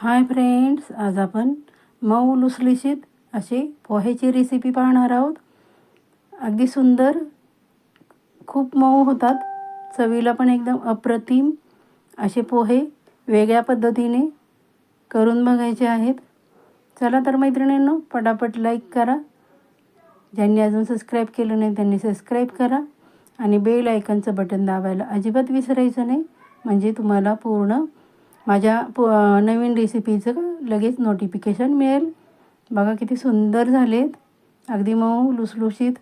Hi friends आज आपण मऊ लुसलुशीत अशी पोह्याची रेसिपी पाहणार आहोत. अगदी सुंदर खूप मऊ होतात. चवीला पण एकदम अप्रतिम असे पोहे वेगळ्या पद्धतीने करून बघायचे आहेत. चला तर मैत्रिणींनो पटापट लाईक करा. ज्यांनी अजून सबस्क्राईब केलं नाही त्यांनी सबस्क्राईब करा. आणि बेल आयकनचं बटन दाबायला अजिबात विसरायचं नाही. म्हणजे तुम्हाला पूर्ण माझ्या पु नवीन रेसिपीचं लगेच नोटिफिकेशन मिळेल. बघा किती सुंदर झालेत. अगदी मऊ लुसलुशीत.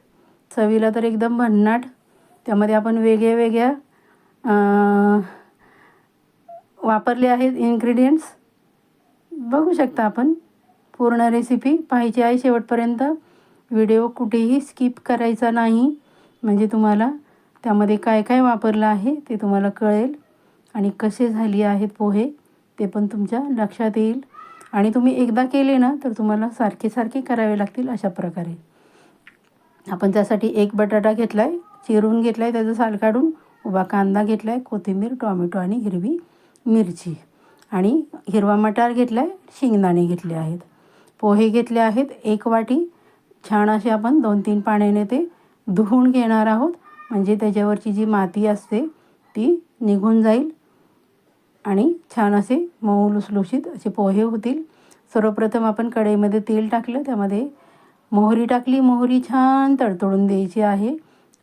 चवीला तर एकदम भन्नाट. त्यामध्ये आपण वेगळ्या वेगळ्या वापरले आहेत इन्ग्रेडियंट्स बघू शकता आपण. पूर्ण रेसिपी पाहायची आहे शेवटपर्यंत. व्हिडिओ कुठेही स्किप करायचा नाही. म्हणजे तुम्हाला त्यामध्ये काय काय वापरलं आहे ते तुम्हाला कळेल. आणि कसे झाली आहेत पोहे ते पण तुमच्या लक्षात येईल. आणि तुम्ही एकदा केले ना तर तुम्हाला सारखे सारखे करावे लागतील अशा प्रकारे. आपण त्यासाठी एक बटाटा घेतला आहे चिरून घेतला आहे त्याचं साल काढून उभा कांदा घेतला आहे कोथिंबीर टॉमॅटो आणि हिरवी मिरची. आणि हिरवा मटार घेतला आहे शेंगदाणे घेतले आहेत. पोहे घेतले आहेत एक वाटी. छान असे आपण दोन तीन पाण्याने ते धुवून घेणार आहोत. म्हणजे त्याच्यावरची जी माती असते ती निघून जाईल. आणि छान असे मऊ लुसलुशीत असे पोहे होतील. सर्वप्रथम आपण कढईमध्ये तेल टाकलं त्यामध्ये मोहरी टाकली. मोहरी छान तडतडून द्यायची आहे.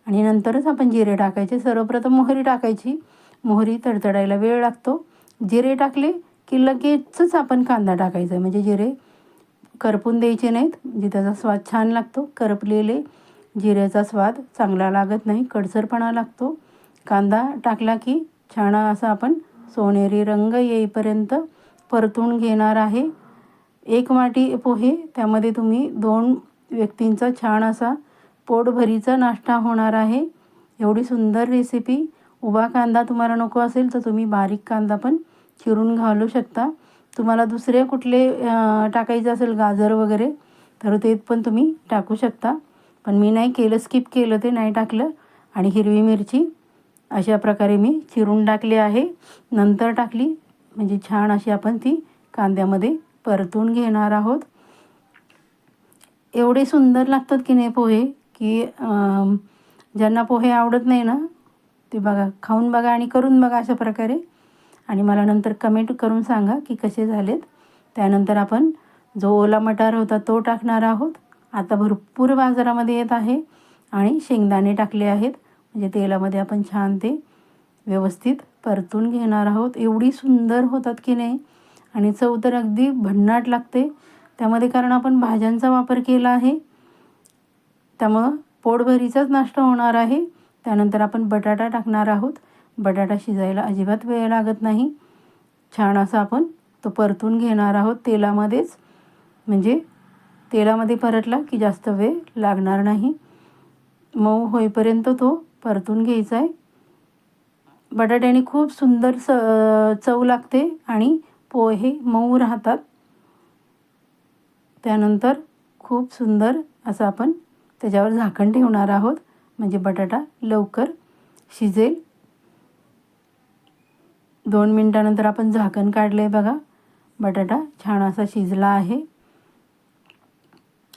आणि नंतरच आपण जिरे टाकायचे. सर्वप्रथम मोहरी टाकायची. मोहरी तडतडायला वेळ लागतो. जिरे टाकले की लगेचच आपण कांदा टाकायचा. म्हणजे जिरे करपून द्यायचे नाहीत म्हणजे त्याचा स्वाद छान लागतो. करपलेले जिऱ्याचा स्वाद चांगला लागत नाही. कडसरपणा लागतो. कांदा टाकला की छान असा आपण सोनेरी रंग येईपर्यंत परतून घेणार आहे. एक वाटी पोहे त्यामध्ये तुम्ही दोन व्यक्तींचा छान असा पोटभरीचा नाश्ता होणार आहे. एवढी सुंदर रेसिपी उभा कांदा तुम्हाला नको असेल तर तुम्ही बारीक कांदा पण चिरून घालू शकता. तुम्हाला दुसरे कुठले टाकायचं असेल गाजर वगैरे तर ते पण तुम्ही टाकू शकता. पण मी नाही केलं स्किप केलं ते नाही टाकलं. आणि हिरवी मिरची. अशा प्रकारे मी चिरून टाकली आहे. नंतर टाकली म्हणजे छान अशी आपण ती कांद्यामध्ये परतून घेणार आहोत. एवढे सुंदर लागतात की नाही पोहे की ज्यांना पोहे आवडत नाही ना ते बघा खाऊन बघा आणि करून बघा अशा प्रकारे. आणि मला नंतर कमेंट करून सांगा की कसे झालेत. त्यानंतर आपण जो ओला मटार होता तो टाकणार आहोत. आता भरपूर बाजारामध्ये येत आहे आणि शेंगदाणे टाकले आहेत. म्हणजे तेलामध्ये आपण छान ते व्यवस्थित परतून घेणार आहोत. एवढी सुंदर होतात की नाही? आणि चव तर अगदी भन्नाट लागते. त्यामध्ये कारण आपण भाज्यांचा वापर केला आहे. त्यामुळं पोटभरीचाच नाश्ता होणार आहे. त्यानंतर आपण बटाटा टाकणार आहोत. बटाटा शिजायला अजिबात वेळ लागत नाही. छान असा आपण तो परतून घेणार आहोत तेलामध्येच. म्हणजे तेलामध्ये परतला की जास्त वेळ लागणार नाही. मऊ होईपर्यंत तो परतून घ्यायचा आहे बटाट्याने खूप सुंदर स चव लागते आणि पोहे मऊ राहतात. त्यानंतर खूप सुंदर असं आपण त्याच्यावर झाकण ठेवणार आहोत. म्हणजे बटाटा लवकर शिजेल. दोन मिनटानंतर आपण झाकण काढलं आहे बघा. बटाटा छान असा शिजला आहे.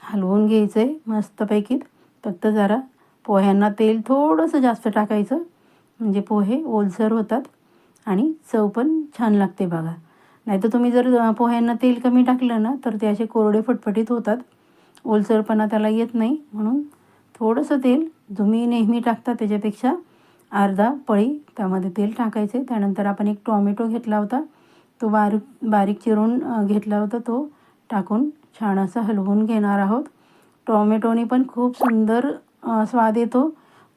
हलवून घ्यायचं आहे मस्तपैकी फक्त जरा पोह्यांना तेल थोडंसं जास्त टाकायचं. म्हणजे पोहे ओलसर होतात आणि चव पण छान लागते बघा. नाही तर तुम्ही जर पोह्यांना तेल कमी टाकलं ना तर ते असे कोरडे फटफटीत होतात. ओलसरपणा त्याला येत नाही. म्हणून थोडंसं तेल तुम्ही नेहमी टाकता त्याच्यापेक्षा अर्धा पळी त्यामध्ये तेल टाकायचे. त्यानंतर आपण एक टॉमॅटो घेतला होता. तो बारीक बारीक चिरून घेतला होता. तो टाकून छान असं हलवून घेणार आहोत. टॉमॅटोने पण खूप सुंदर स्वाद येतो.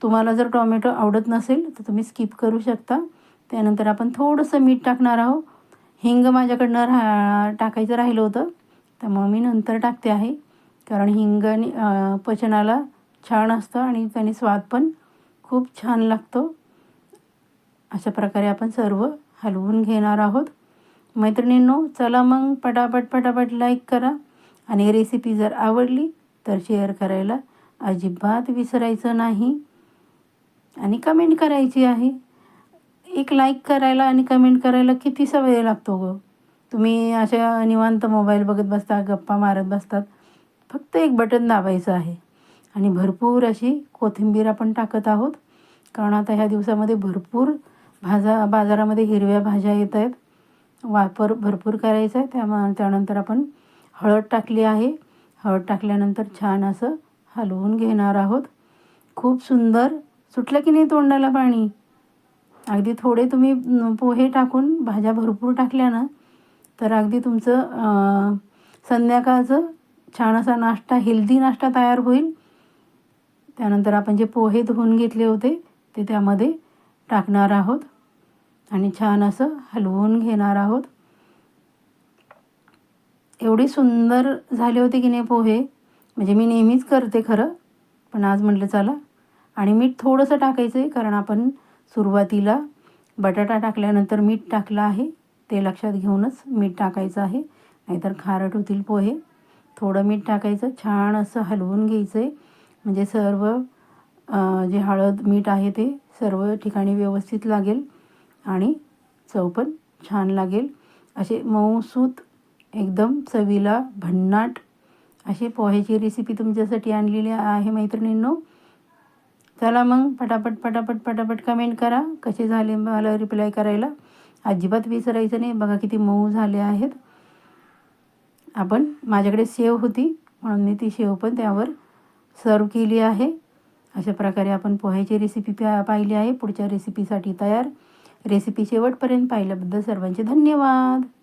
तुम्हाला जर टॉमॅटो आवडत नसेल तर तुम्ही स्किप करू शकता. त्यानंतर आपण थोडंसं मीठ टाकणार आहोत. हिंग माझ्याकडनं रा टाकायचं राहिलं होतं. त्यामुळं मी नंतर टाकते आहे. कारण हिंगने पचनाला छान असतं आणि त्याने स्वाद पण खूप छान लागतो. अशा प्रकारे आपण सर्व हलवून घेणार आहोत. मैत्रिणींनो चला मग पटापट पटापट लाईक करा. आणि रेसिपी जर आवडली तर शेअर करायला अजिबात विसरायचं नाही. आणि कमेंट करायची आहे. एक लाईक करायला आणि कमेंट करायला किती वेळ लागतो गं? तुम्ही अशा निवांत मोबाईल बघत बसता गप्पा मारत बसतात. फक्त एक बटन दाबायचं आहे. आणि भरपूर अशी कोथिंबीर आपण टाकत आहोत. कारण आता ह्या दिवसामध्ये भरपूर भाजा बाजारामध्ये हिरव्या भाज्या येत आहेत. वापर भरपूर करायचा आहे. त्यामुळे त्यानंतर आपण हळद टाकली आहे. हळद टाकल्यानंतर छान असं हलवून घेणार आहोत. खूप सुंदर. सुटलं की नाही तोंडाला पाणी? अगदी थोडे तुम्ही पोहे टाकून भाज्या भरपूर टाकल्या ना तर अगदी तुमचं संध्याकाळचं छान असा नाश्ता हेल्दी नाश्ता तयार होईल. त्यानंतर आपण जे पोहे धुवून घेतले होते ते त्यामध्ये टाकणार आहोत. आणि छान असं हलवून घेणार आहोत. एवढे सुंदर झाले होते की नाही पोहे? म्हणजे मी नेहमीच करते खरं पण आज म्हटलं चला. आणि मीठ थोडंसं टाकायचं आहे कारण आपण सुरुवातीला बटाटा टाकल्यानंतर मीठ टाकलं आहे ते लक्षात घेऊनच मीठ टाकायचं आहे. नाहीतर खारट होतील पोहे. थोडं मीठ टाकायचं छान असं हलवून घ्यायचं आहे म्हणजे सर्व जे हळद मीठ आहे ते सर्व ठिकाणी व्यवस्थित लागेल. आणि चव पण छान लागेल. असे मऊसूत एकदम चवीला भन्नाट अशी पोह्याची रेसिपी तुमच्यासाठी आणलेली आहे मैत्रिणींनो. चला मग पटापट पटापट पटापट कमेंट करा. कसे झाले मला रिप्लाय करायला? अजिबात विसरायचं नाही. बघा किती मऊ झाले आहेत. आपण माझ्याकडे शेव होती म्हणून मी ती शेव पण त्यावर सर्व केली आहे. अशा प्रकारे आपण पोह्याची रेसिपी पा पाहिली आहे. पुढच्या रेसिपीसाठी तयार. रेसिपी शेवटपर्यंत पाहिल्याबद्दल सर्वांचे धन्यवाद.